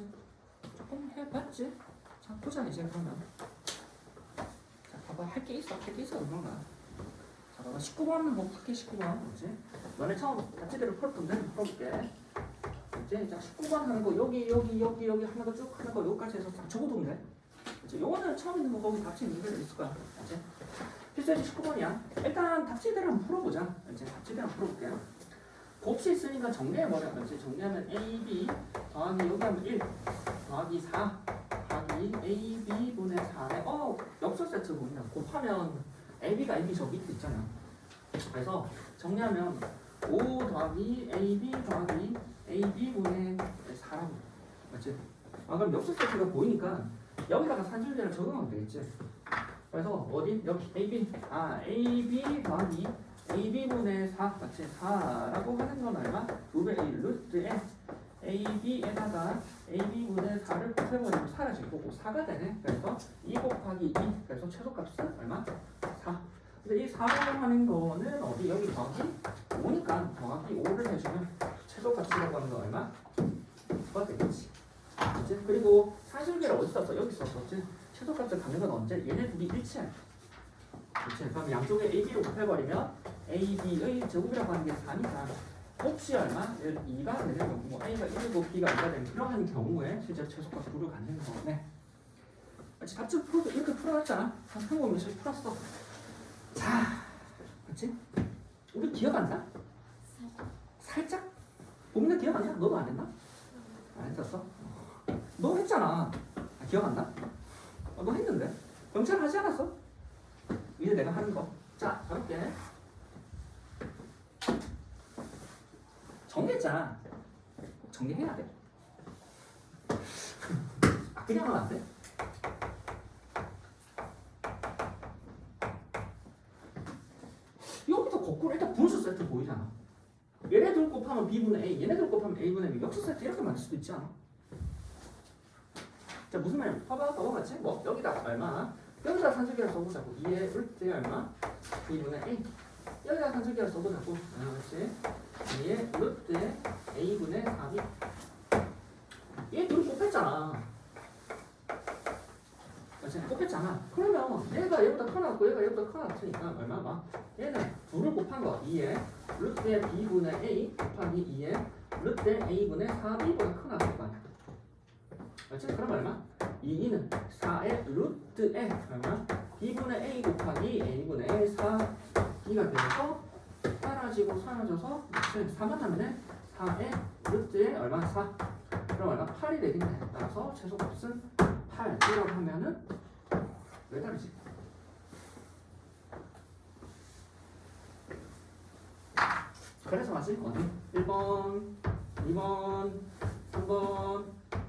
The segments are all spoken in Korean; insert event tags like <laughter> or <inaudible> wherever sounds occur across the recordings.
그치? 조금 해봤지? 자 보자 이제 그러면. 자 봐봐. 할 게 있어. 할 게 있어 그런가. 자 봐봐. 19번은 뭐 풀게 19번 그치? 너네 처음 자체대로 풀 건데 풀어볼게. 이제 자 19번 하는 거. 여기 여기 여기 여기 하는 거 쭉 하는 거. 여기까지 해서 다 적어두면 돼 그치? 요거는 처음 있는 거. 거기 있는 게 있을 거야. 그치? 필수지 19번이야. 일단 답지대로 한번 풀어보자. 이제 답지대로 한번 풀어볼게요 곱수 있으니까 정리해버려 그치? 정리하면 A, B 더하기 여기 하면 1 더하기 4 더하기 A, B 분의 4에 어 역수 세트 보이냐 곱하면 A, B가 A, B 저 밑에 있잖아 그래서 정리하면 5 더하기 A, B 더하기 A, B 분의 4라고 맞지? 아 그럼 역수 세트가 보이니까 여기다가 산술제를 적용하면 되겠지 그래서 어디? 여기 A, B 아 A, B 더하기 A, B 분의 4 맞지? 4라고 하는 건 얼마? 2배 A 루트에 A, B에다가 A, B 분의 4를 곱해버리면 사라질 거고 4가 되네 그래서 2 곱하기 2 그래서 최소값은 얼마? 4 근데 이 4라고 하는 거는 어디? 여기 더하기 5니까 더하기 5를 해주면 최소값이라고 하는 건 얼마? 9가 되겠지 그치? 그리고 사실계를 어디 썼어? 여기 썼었지 최소값을 갖는 건 언제? 얘네 둘이 일치할 때 그치? 그럼 양쪽에 A, B로 곱해버리면 A, B의 제곱이라고 하는 게 4니까 혹시 얼마? 2가 되는 경우 뭐 A가 1이고 B가 2가 되는 그러한 경우에 실제로 최소값 9를 갖는 거네 그치? 답지 풀어 이렇게 풀어놨잖아 한 한국 몇시 풀었어 자 그치? 우리 기억 안 나? 살짝? 봄이나 기억 안 나? 너도 안 했나? 안 했었어? 너 했잖아 아, 기억 안 나? 어, 너 했는데 경찰 하지 않았어? 이제 내가 하는 거. 자, 가볼게. 정리했잖아. 정리해야 돼. 아, 하면 안 돼? 여기도 거꾸로 일단 분수 세트 보이잖아. 얘네들 곱하면 B분의 A, 얘네들 곱하면 A분의 B. 역수 세트 이렇게 만들 수도 있지 않아? 자, 무슨 말이야? 봐봐, 봐봐, 같이? 뭐, 여기다가 얼마? 여기다 산술계를 써보자고 2의 루트 얼마? 2분의 A 여기다 산술계를 써보자고. 아, 그렇지 2의 루트에 A분의 4B 얘 둘이 곱했잖아. 그렇지? 곱했잖아. 그러면 얘가 얘보다 커 나왔고 얘가 얘보다 커 나왔으니까 얼마 봐? 얘는 둘을 곱한 거. 2의 루트에 B분의 A 곱하기 2의 루트에 A분의 4B보다 커 나왔을 거 아니야 그렇지? 그럼 얼마? 2는 4의 루트에 얼마? b분의 a 곱하기 a분의 4 b가 되어서 사라지고 사라져서 4만 하면은 4의 루트에 얼마? 4 그럼 얼마? 8이 되겠네 따라서 최소값은 8이라고 하면은 왜 다르지? 그래서 맞지? 어디? 1번 2번 3번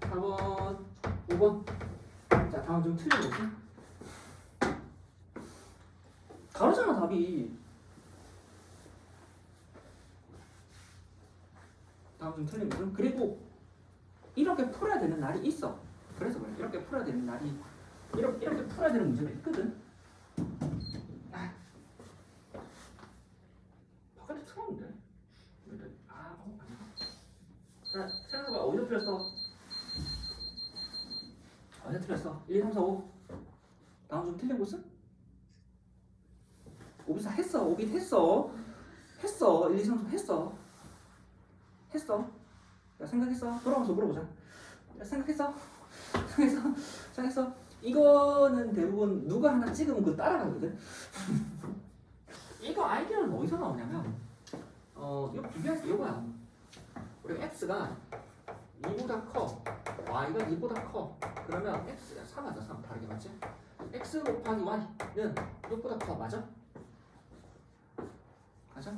4번 5번 자 다음 좀 틀려보지 다르잖아 답이 다음 좀 틀리거든. 그리고 이렇게 풀어야 되는 날이 있어. 그래서 그래. 이렇게 풀어야 되는 날이 이렇게, 이렇게 풀어야 되는 문제가 있거든. 아. 바깥에 틀었는데? 아 어, 아니다 자 생각해봐. 어디서 틀렸어? 어디 틀렸어? 1, 2, 3, 4, 5 다음 좀 틀린 곳은? 오비사 했어. 오빗 했어. 했어. 1, 2, 3, 4 했어 했어 야 생각했어? 돌아가면서 물어보자 야 생각했어? 생각했어? 생각했어? 이거는 대부분 누가 하나 찍으면 그거 따라가거든 이거 아이디어는 어디서 나오냐면 어 이거 비교할 게 이거야 우리 x가 2보다 커 y가 2보다 커 그러면 x가 3하자 3 다르게 맞지? x 곱하기 y는 6보다 커 맞아? 맞아?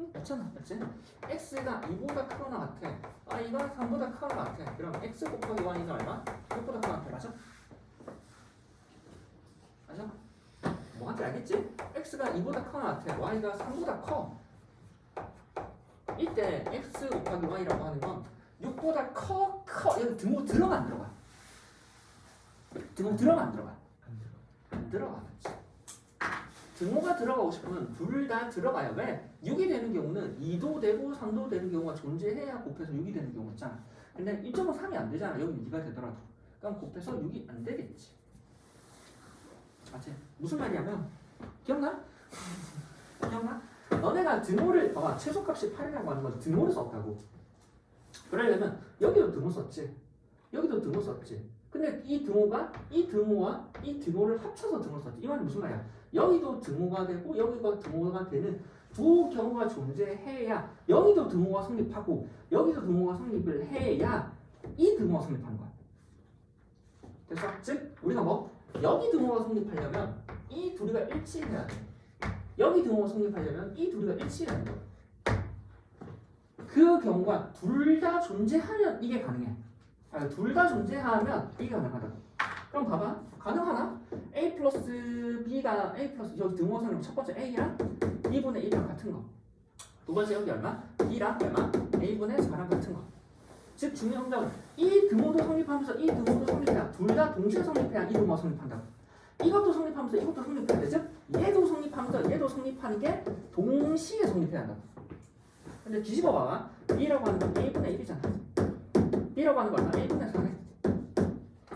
응 맞잖아 맞지? x가 2보다 크거나 같아 y가 3보다 크거나 같아 그럼 x 곱하기 y는 얼마? 6보다 크거나 같아 맞아? 맞아? 뭐한지 알겠지? x가 2보다 크거나 같아 y가 3보다 커 이때 x 곱하기 y라고 하는 건 6보다 커, 커. 여기 등호 들어가 안 들어가? 등호 들어가 안 들어가? 안 들어가. 맞지? 등호가 들어가고 싶으면 둘 다 들어가요. 왜? 6이 되는 경우는 2도 되고 3도 되는 경우가 존재해야 곱해서 6이 되는 경우 있잖아. 근데 1.5 3이 안 되잖아. 여기 네가 되더라도. 그럼 곱해서 6이 안 되겠지. 맞지? 무슨 말이냐면 기억나? <laughs> 기억나? 너네가 등호를 봐봐 최소값이 8이라고 하는 건 등호를 썼다고. 그러려면 여기도 등호 썼지. 여기도 등호 썼지. 근데 이 등호가 이 등호와 이 등호를 합쳐서 등호 썼지. 이 말은 무슨 말이야? 여기도 등호가 되고 여기가 등호가 되는 두 경우가 존재해야 여기도 등호가 성립하고 여기도 등호가 성립을 해야 이 등호가 성립하는 거야. 됐어? 즉 우리가 뭐 여기 등호가 성립하려면 이 둘이가 일치해야 돼. 여기 등호가 성립하려면 이 둘이가 일치해야 돼. 그 경우가 둘 다 존재하면 이게 가능해. 둘 다 존재하면 이게 가능하다고. 그럼 봐봐. 가능하나? a 플러스 b가 a 플러스 여기 등호 성립 첫 번째 a랑 2분의 1이랑 같은 거. 두 번째 여기 얼마? b랑 얼마? a분의 4랑 같은 거. 즉 중요한 점은 이 등호도 성립하면서 이 등호도 성립해야 둘 다 동시에 성립해야 이 등호가 성립한다고. 이것도 성립하면서 이것도 성립해야 돼. 즉 얘도 성립하면서 얘도 성립하는 게 동시에 성립해야 한다. 근데 뒤집어 봐봐. b라고 하는 건 a분의 1이잖아. b라고 하는 건 얼마? a분의 4네.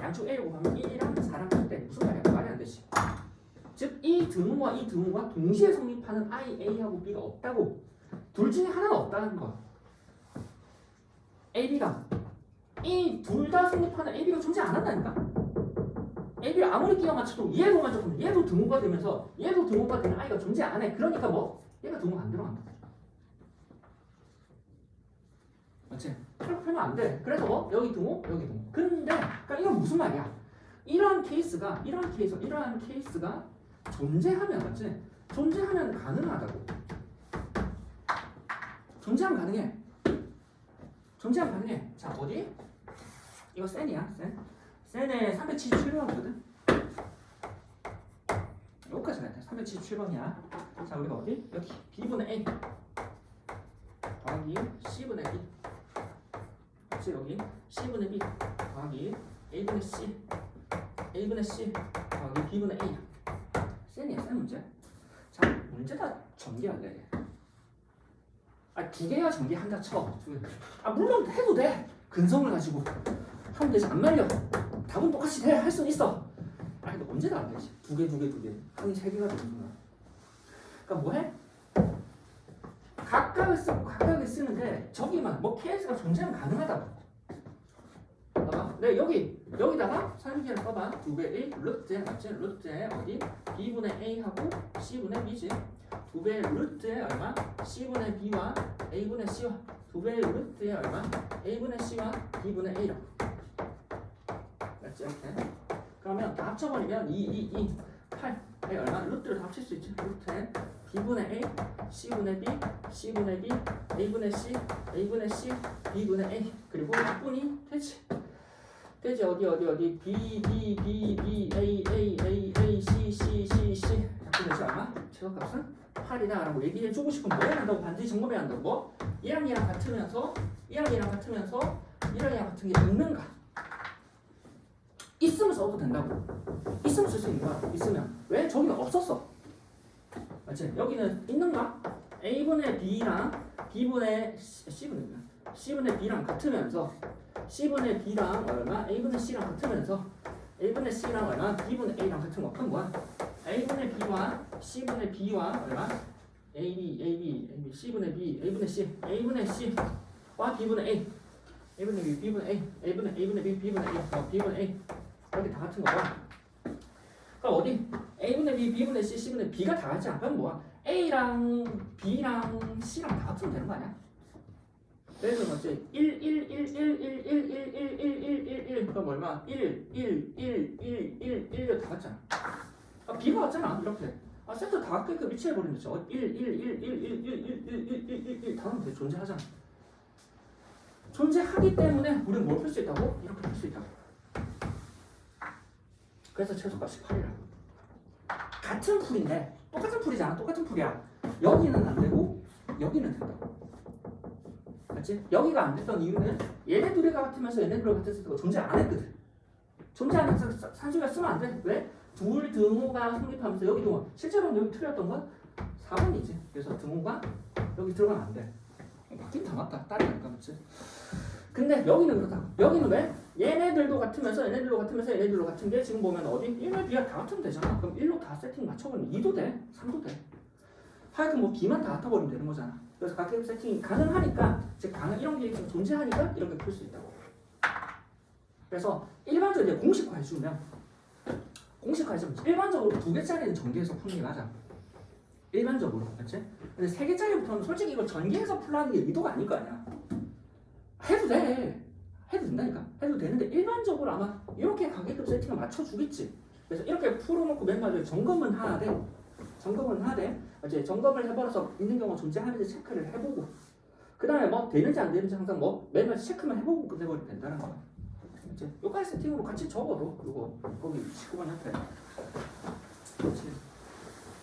양쪽 a라고 하면 1이랑 4랑 같대. 무슨 말이야? 말이 안 되지. 즉 이 등호와 이 등호가 동시에 성립하는 i, a하고 b가 없다고. 둘 중에 하나는 없다는 거야. a, b가 이 둘 다 성립하는 a, b가 존재 안 한다니까. a, b를 아무리 끼워 맞춰도 얘도 만족하면 얘도 등호가 되면서 얘도 등호가 되는 i가 존재 안 해. 그러니까 뭐 얘가 등호가 안 들어간다. 맞지? 그렇게 하면 안 돼. 그래서 뭐 여기 등호, 여기 등호. 근데 그러니까 이건 무슨 말이야? 이러한 케이스가 이러한 케이스, 이러한 케이스가 존재하면 맞지? 존재하면 가능하다고. 존재하면 가능해. 존재하면 가능해. 자 어디? 이거 센이야, 센. 센에 377번이거든. 여기까지 가야 돼. 377번이야. 자 우리가 어디? 여기 B분의 A 더하기. 그치 여기 C분의 B 더하기 A분의 C A분의 C 더하기 B분의 A. 센이야 센 문제? 자 문제 다 전개할래. 아두 개야 전개한다 쳐아 물론 해도 돼. 근성을 가지고. 하면 되지 안 말려. 답은 똑같이 돼 할 수는 있어. 아 근데 언제도 안 되지? 두 개 두 개 두개. 아니 세 개가 되는 거야 그러니까 뭐해? 각각을 쓰고 각각을 쓰는데 저기만 뭐 케이스가 존재하면 가능하다고. 봐봐. 네 여기 여기다가 상기를 써봐. 두 배의 루트에 맞지? 루트에 어디? b분의 a하고 c분의 b지. 두 배의 루트에 얼마? c분의 b와 a분의 c와 두 배의 루트에 얼마? a분의 c와 b분의 a라. 맞지? 이렇게. 그러면 다 합쳐버리면 2, 2, 2, 8. 에 얼마? 루트를 다 합칠 수 있지. 루트에 b분의 a, c분의 b, c분의 b, a분의 c, a분의 c, b분의 a 그리고 약분이 되지. 되지 어디 어디 어디 b b b b a a a a c c c c 약분 되지 않아? 최소값은 8이다 라고 얘기해주고 싶으면 뭐 해야 한다고 반드시 점검해야 한다고 뭐? 얘랑 얘랑 같으면서 얘랑 얘랑 같으면서 얘랑 얘랑 같은 게 있는가? 있으면 써도 된다고. 있으면 쓸 수 있는 거야. 있으면 왜 저기는 없었어? 맞지? 여기는 있는가? A분의 B랑 B분의 C- C분의 C분의 B랑 같으면서 C분의 B랑 얼마? A분의 C랑 같으면서 A분의 C랑 얼마? B분의 A랑 같은 거. 그럼 뭐야? A분의 B와 C분의 B와 얼마? A, B, A, B, A, B, C분의 B, A분의 C, A분의 C와 B분의 A A분의 B, B분의 A, A분의 A분의 B, B분의 A, 어, B분의 A 이렇게 다 같은 거야. 그럼 어디? A분의 B, B분의 C, C분의 B가 다 같지? 그럼 뭐야? A랑 B랑 C랑 다 합치면 되는 거 아니야? 그래서 뭐지? 1, 1, 1, 1, 1, 1, 1, 1, 1, 1, 1, 1 그럼 얼마? 1, 1, 1, 1, 1, 1, 1, 다 같잖아. 아, B가 같잖아. 이렇게. 아, 세트 다 같게끔 일치해버리면 되죠. 1, 1, 1, 1, 1, 1, 1, 1, 1, 1, 1, 1, 다 하면 돼. 존재하잖아. 존재하기 때문에 우리는 뭘 풀 수 있다고? 이렇게 풀 수 있다고. 그래서 최소값이 8이라고. 같은 풀인데 똑같은 풀이잖아. 똑같은 풀이야. 여기는 안 되고 여기는 된다고. 맞지? 여기가 안 됐던 이유는 얘네 둘이 같으면서 얘네 둘이 같았을 때가 존재 안 했거든. 존재 안 해서 사- 산수가 쓰면 안 돼. 왜? 둘 등호가 성립하면서 여기 등호. 실제로는 여기 틀렸던 건 4번이지. 그래서 등호가 여기 들어가면 안 돼. 맞긴 다 맞다. 딸이 안 까먹지. 근데 여기는 그렇다. 여기는 왜? 얘네들도 같으면서 얘네들도 같으면서 얘네들도 같은 게 지금 보면 어디 1과 B가 다 같으면 되잖아. 그럼 1로 다 세팅 맞춰버리면 2도 돼. 3도 돼. 하여튼 뭐 B만 다 같아버리면 되는 거잖아. 그래서 각각 세팅이 가능하니까 즉 가능 이런 게 지금 존재하니까 이렇게 풀 수 있다고. 그래서 일반적으로 이제 공식화 해주면 공식화 해주면 일반적으로 두 개짜리는 전개해서 푸는 게 맞아. 일반적으로 그렇지? 근데 세 개짜리부터는 솔직히 이걸 전개해서 풀라는 게 의도가 아닐 거 아니야. 해도 돼. 해도 된다니까. 해도 되는데 일반적으로 아마 이렇게 가게끔 세팅을 맞춰주겠지. 그래서 이렇게 풀어놓고 맨날 점검은 하되 점검은 하되 이제 점검을 해버려서 있는 경우가 존재하는지 체크를 해보고 그 다음에 뭐 되는지 안 되는지 항상 뭐 매번 체크만 해보고 끝내버리면 된다는 거야. 이제 요까지 세팅으로 같이 적어도 요거 거기 19번 옆에 그렇지.